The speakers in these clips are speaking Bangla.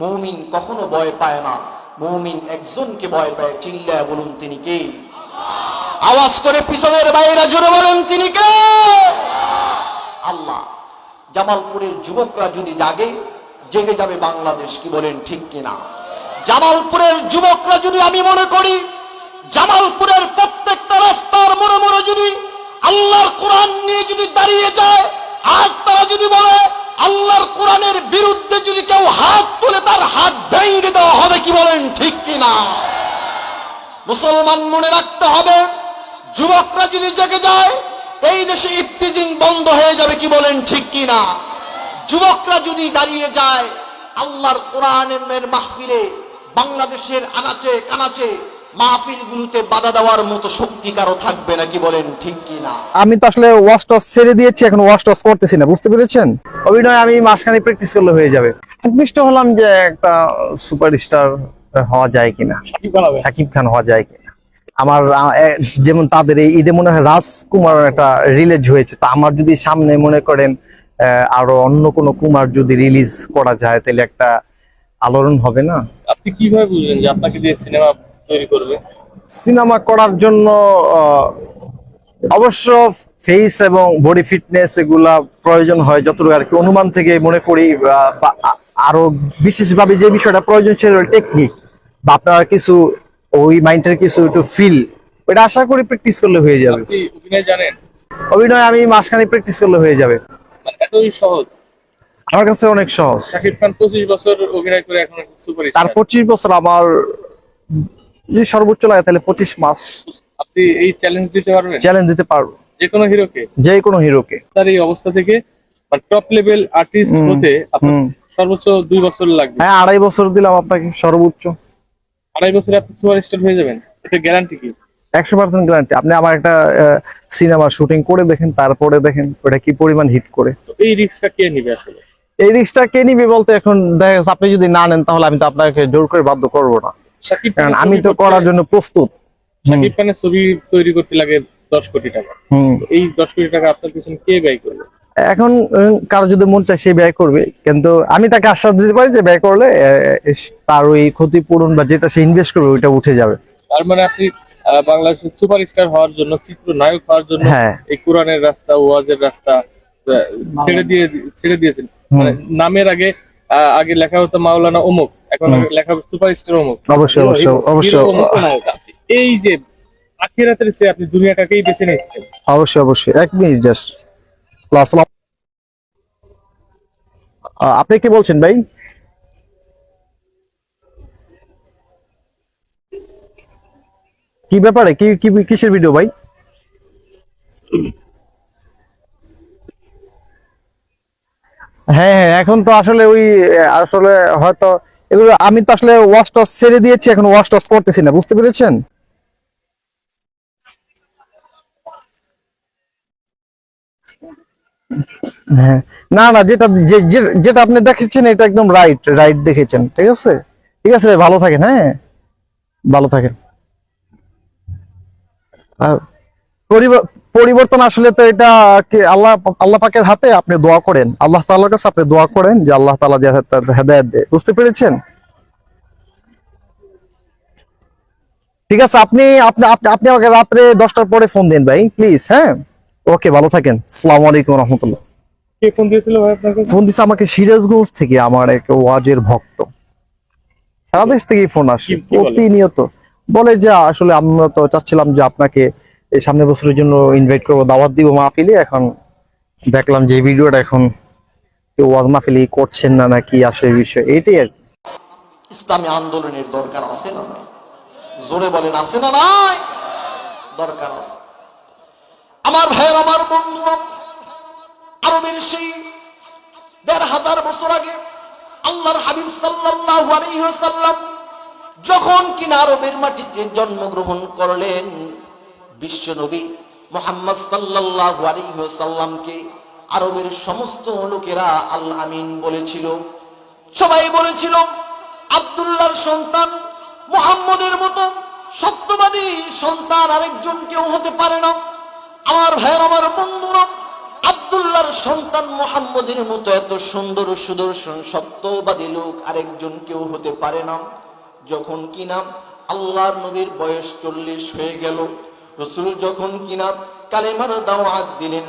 মৌমিন কখনো ভয় পায় না। মৌমিন একজনকে ভয় পায়, চিল্লায় বলুন তিনি কে? আওয়াজ করে পিছনের বাইরে জুড়ে বলেন তিনি কে? আল্লাহ। জামালপুরের যুবকরা যদি জাগে, জেগে যাবে বাংলাদেশ, কি বলেন ঠিক কিনা? জামালপুরের যুবকরা যদি আমি মনে করি, জামালপুরের প্রত্যেকটা রাস্তার মোড়ে মোড়ে যদি আল্লাহর কোরআন নিয়ে যদি দাঁড়িয়ে যায় আর তারা যদি বলে আল্লাহর কোরআনের বিরুদ্ধে যদি কেউ হাত তুলে তার হাত ভেঙ্গে দেওয়া হবে, কি বলেন ঠিক কিনা? মুসলমান মনে রাখতে হবে, যুবকরা যদি জেগে যায়, এই দেশে ইফতিজিং বন্ধ হয়ে যাবে, কি বলেন ঠিক কিনা? যুবকরা যদি দাঁড়িয়ে যায়, আল্লাহর কোরআনের মাহফিলে, বাংলাদেশের আনাচে, কানাচে, মাহফিলগুলোতে বাধা দেওয়ার মতো শক্তি কারও থাকবে না, কি বলেন ঠিক কিনা? আমি তো আসলে ওয়াশ টস ছেড়ে দিয়েছি, এখন ওয়াশ টস করতেছি না, বুঝতে পেরেছেন? অভিনয় আমি মাঝখানে প্র্যাকটিস করলে হয়ে যাবে। আকৃষ্ট হলাম যে একটা সুপারস্টার হওয়া যায় কিনা। সাকিব খান হওয়া যায় কিনা। আমার যেমন তাদের এই ঈদে মনে হয় রাজকুমার একটা রিলিজ হয়েছে তা আমার যদি সামনে মনে করেন আরও অন্য কোনো কুমার যদি রিলিজ করা যায় তাহলে একটা আলোড়ন হবে না? আপনি কীভাবে বুঝলেন যে আপনাকে দিয়ে সিনেমা তৈরি করবে? সিনেমা করার জন্য অবশ্য ফেস এবং বডি ফিটনেস এগুলা প্রয়োজন হয় যতটুকু আর কি। অনুমান থেকে মনে করি আরও বিশেষভাবে যে বিষয়টা প্রয়োজন সেটা টেকনিক বা আপনার কিছু ওই মাইন্ডের কিছু একটু ফিল ওটা আশা করি প্র্যাকটিস করলে হয়ে যাবে। অভিনয় জানেন? অভিনয় আমি মাসখানে প্র্যাকটিস করলে হয়ে যাবে। মানে এতই সহজ? আমার কাছে অনেক সহজ। শাকিব খান পঁচিশ বছর অভিনয় করে এখন সুপার তার পঁচিশ বছর আমার যদি সর্বোচ্চ লাগে তাহলে পঁচিশ মাস। আপনি এই চ্যালেঞ্জ দিতে পারবেন? চ্যালেঞ্জ দিতে পারব। যে কোনো হিরোকে? যে কোনো হিরোকে। তার এই অবস্থা থেকে টপ লেভেল আর্টিস্ট হতে আপনার সর্বোচ্চ দুই বছর লাগবে। হ্যাঁ আড়াই বছর দিলাম আপনাকে সর্বোচ্চ। আড়াই বছরে আপনি সুপার স্টার হয়ে যাবেন। এটা গ্যারান্টি কি? একশো পার্সেন্ট গ্যারান্টি আপনি আমার একটা সিনেমা শুটিং করে দেখেন তারপরে দেখেন ওটা কি পরিমাণ হিট করে। এই রিস্কটা কে নিবে আসলে? এই রিক্সটা কে নিবে বলতে এখন দেখা যাচ্ছে আপনি যদি না নেন তাহলে আমি তো আপনাকে জোর করে বাধ্য করব না। কারণ আমি তো করার জন্য প্রস্তুত। শাকিব খানের ছবি তৈরি করতে লাগে দশ কোটি টাকা। এই দশ কোটি টাকা আপনার পিছনে কে ব্যয় করবে? এখন কারও যদি মন চায় সে ব্যয় করবে। কিন্তু আমি তাকে আশ্বাস দিতে পারি যে ব্যয় করলে তার ওই ক্ষতিপূরণ বা যেটা সে ইনভেস্ট করবে ওইটা উঠে যাবে। তার মানে আপনি বাংলাদেশের সুপার স্টার হওয়ার জন্য চিত্র নায়ক হওয়ার জন্য হ্যাঁ। এই কোরআনের রাস্তা ওয়াজের রাস্তা ছেড়ে দিয়ে ছেড়ে দিয়েছেন। মানে নামের আগে আগে লেখা হতো মাওলানা অমুক এখন আগে লেখা হবে সুপার স্টার অমুক। অবশ্যই, অবশ্যই, অবশ্যই। এই যে আখিরাতের চেয়ে আপনি দুনিয়াটাকেই বেছে নিচ্ছেন অবশ্যই অবশ্যই। এক মিনিট জাস্ট আসসালাম আপনি কি বলছেন ভাই? কি ব্যাপারে? কি কি, কিসের ভিডিও ভাই? হ্যাঁ হ্যাঁ এখন তো আসলে ওই, আসলে হয়তো এগুলো, আমি তো আসলে ওয়াশ টস ছেড়ে দিয়েছি, এখন ওয়াশ টস করতেছি না, বুঝতে পেরেছেন? হ্যাঁ। না না, যেটা যেটা আপনি দেখেছেন, এটা একদম রাইট রাইট দেখেছেন, ঠিক আছে? ঠিক আছে ভাই, ভালো থাকেন হ্যাঁ? ভালো থাকেন। পরিবর্তন আসলে তো এটা আল্লাহ আল্লাহ পাকের হাতে আপনি দোয়া করেন। আল্লাহ তাআলার কাছে আপনি দোয়া করেন যে আল্লাহ তাআলা হেদায়েত দেয়। বুঝতে পেরেছেন? ঠিক আছে, আপনি আপনি আপনি আমাকে রাত্রে দশটার পরে ফোন দিন ভাই প্লিজ হ্যাঁ? ওকে ভালো থাকেন। আসসালামু আলাইকুম রহমতুল্লাহ। কে ফোন দিয়েছিল ভাই আপনাকে? ফোন দিছে আমাকে সিরাজগঞ্জ থেকে আমার এক ওয়াজের ভক্ত। সারা দেশ থেকে ফোন আসে? প্রতিনিয়ত। বলে যে আসলে আমরা তো চাচ্ছিলাম যে আপনাকে এই সামনের বছরের জন্য ইনভাইট করব দাওয়াত দিব মাহফিলে এখন দেখলাম যে ভিডিওটা এখন কেউ ওয়াজ মাহফিলে করছেন না নাকি আসে বিষয় এটাই আর কি। ইসলামী আন্দোলনের দরকার আছে না নাই? জোরে বলেন আছে না নাই? দরকার আছে। আমার ভাইয়ের, আমার বন্ধুরা আরবের সেই দেড় হাজার বছর আগে আল্লাহর হাবিব সাল্লাল্লাহু আলাইহি ওয়াসাল্লাম যখন কিনা আরবের মাটিতে জন্মগ্রহণ করলেন, বিশ্ব নবী মোহাম্মদ সাল্লাল্লাহু আলাইহি ওয়াসাল্লামকে আরবের সমস্ত লোকেরা আল আমিন বলেছিল। সবাই বলেছিল, আব্দুল্লাহর সন্তান মুহাম্মদের মতো সত্যবাদী সন্তান আরেকজন কেউ হতে পারে না। আমার ভাইয়ের, আমার বন্ধুরা আব্দুল আব্দুল্লাহর সন্তান মোহাম্মদের মতো এত সুন্দর সুদর্শন সত্যবাদী লোক আরেকজন কেউ হতে পারে না। যখন কিনা আল্লাহর নবীর বয়স চল্লিশ হয়ে গেল, রসুল যখন কিনা কালেমার দাওয়াত দিলেন,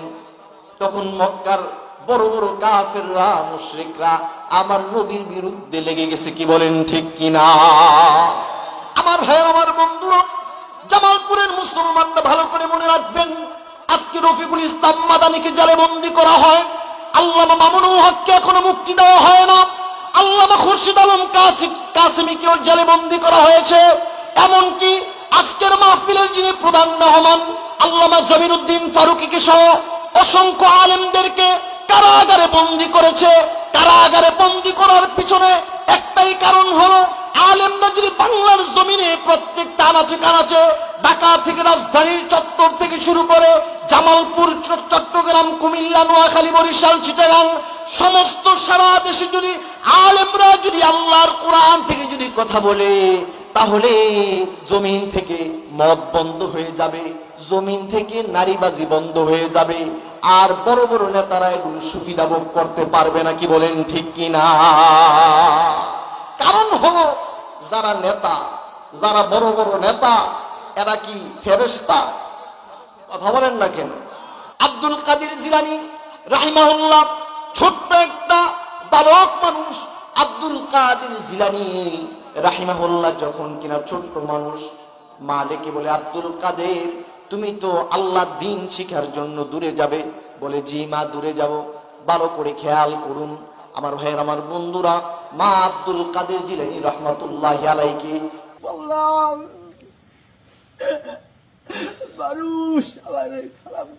তখন মক্কার বড় বড় কাফেররা, মুশরিকরা আমার নবীর বিরুদ্ধে লেগে গেছে কি বলেন ঠিক কিনা? আমার ভাই আমার বন্ধুরা, জামালপুরের মুসলমানরা ভালো করে মনে রাখবেন আজকে রফিকুল ইসলাম মাদানিকে জালে বন্দি করা হয়। আল্লামা মামুনুল হককে এখনও মুক্তি দেওয়া হয় না। আল্লামা খুরশিদ আলম কাসিম, কাসিমিকেও জালে বন্দি করা হয়েছে। এমনকি আজকের মাহফিলের যিনি প্রধান মেহমান, আল্লামা জমিরুদ্দিন ফারুকিকে সহ অসংখ্য আলেমদেরকে কারাগারে বন্দি করেছে। কারাগারে বন্দি করার পিছনে একটাই কারণ হলো, আলেমরা যদি বাংলার জমিনে প্রত্যেকটা আনাচে কানাচে ঢাকা থেকে রাজধানীর চত্বর থেকে শুরু করে জামালপুর চট্টগ্রাম, কুমিল্লা, নোয়াখালী, বরিশাল, চিটাগাং, সমস্ত সারা দেশে যদি আলেমরা যদি আল্লাহর কোরআন থেকে যদি কথা বলে, তাহলে জমিন থেকে মদ বন্ধ হয়ে যাবে, জমিন থেকে নারীবাজি বন্ধ হয়ে যাবে, আর বড় বড় নেতারা এগুলো সুবিধা ভোগ করতে পারবে না, কি বলেন ঠিক কিনা? কারণ হলো, যারা নেতা, যারা বড় বড় নেতা, এরা কি ফেরেস্তা কথা বলেন না কেন? আব্দুল কাদের জিলানি, রাহিমাহুল্লাহ, ছোট্ট একটা বালক মানুষ, আব্দুল কাদের জিলানি, রাহিমাহুল্লাহ যখন কিনা ছোট্ট মানুষ মা ডেকে বলে, আব্দুল কাদের, তুমি তো আল্লাহ দিন শিখার জন্য দূরে যাবে। বলে, জি মা, দূরে যাব। ভালো করে খেয়াল করুন। আমার ভাইয়ের আমার বন্ধুরা মা আব্দুল কাদের জিলানি রহমতুল্লাহ আলাইকে বললাম মানুষ আমার খারাপ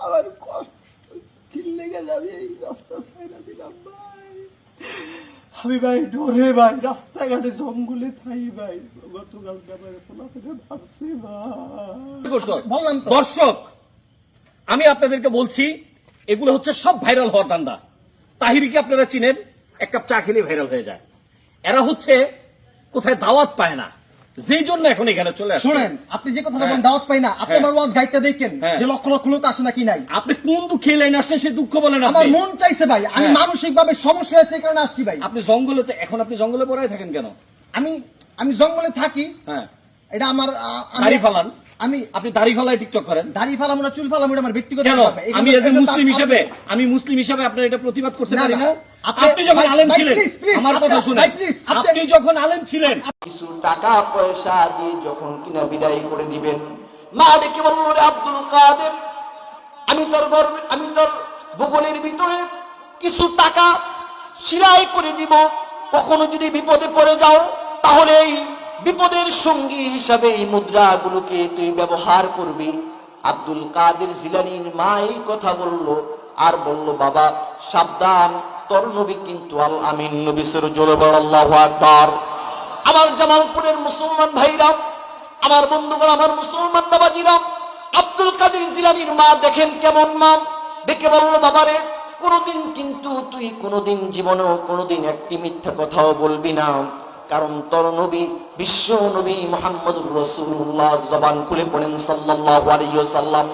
আমার কষ্ট যাবে? এই রাস্তা ছাইরা দিলাম ভাই। আমি ভাই ডরে ভাই রাস্তাঘাটে জঙ্গলে থাই ভাই। গতকালকে আমার ভাবছি ভাই। দর্শক আমি আপনাদেরকে বলছি এগুলো হচ্ছে সব ভাইরাল হওয়ার ধান্দা। তাহিরিকে আপনারা চিনেন এক কাপ চা খেলে ভাইরাল হয়ে যায়। এরা হচ্ছে কোথায় দাওয়াত পায় না। যেই জন্য এখন এখানে চলে আসে শোনেন আপনি যে কথাটা হ্যাঁ। বলেন দাওয়াত পাই না আপনি হ্যাঁ। আমার ওয়াজ গাইডটা দেখেন হ্যাঁ। যে লক্ষ লক্ষ লোক আসে নাকি নাই। আপনি কোন দুঃখে লাইন আসছেন সে দুঃখ বলেন আমার মন চাইছে ভাই আমি। মানসিক ভাবে সমস্যা আছে এই কারণে আসছি ভাই। আপনি জঙ্গলে এখন আপনি জঙ্গলে পড়াই থাকেন কেন? আমি আমি জঙ্গলে থাকি। হ্যাঁ। এটা আমার আমি- দাড়ি ফালান। আমি আপনি দাড়ি ফালায় টিকটক করেন। দাড়ি ফালাম না চুল ফালাম এটা আমার ব্যক্তিগত ব্যাপার। আমি এজ এ মুসলিম হিসেবে আমি মুসলিম হিসেবে আপনার এটা প্রতিবাদ করতে পারি না। আপনি- যখন আলেম ছিলেন আমার কথা শুনে আপনি- আপনি যখন আলেম ছিলেন কিছু টাকা পয়সা দিয়ে যখন কিনা বিদায় করে দিবেন মা ডেকে বলল রে আব্দুল কাদের আমি তোর গর্বে আমি তোর ভূগোলের ভিতরে কিছু টাকা সিলাই করে দিব। কখনো যদি বিপদে পড়ে যাও তাহলে এই বিপদের সঙ্গী হিসাবে এই মুদ্রাগুলোকে তুই ব্যবহার করবি। আব্দুল কাদের জিলানির মা এই কথা বলল, আর বলল, বাবা, সাবধান, তোর নবী কিন্তু আল আমিন, নবী সর জোরে বড় আল্লাহু আকবার। আমার জামালপুরের মুসলমান ভাইরা, আমার বন্ধুগণ, আমার মুসলমান বাবাজিরা আব্দুল কাদের জিলানির মা দেখেন কেমন মা? ডেকে বলল বাবারে কোনোদিন কিন্তু তুই কোনোদিন জীবনেও কোনোদিন একটি মিথ্যা কথাও বলবি না। কারণ তোর নবী বিশ্ব নবী মোহাম্মদুর রসুল্লাহ জবান খুলে পড়েন সাল্লাহ আলিয়া ওয়াসাল্লাম।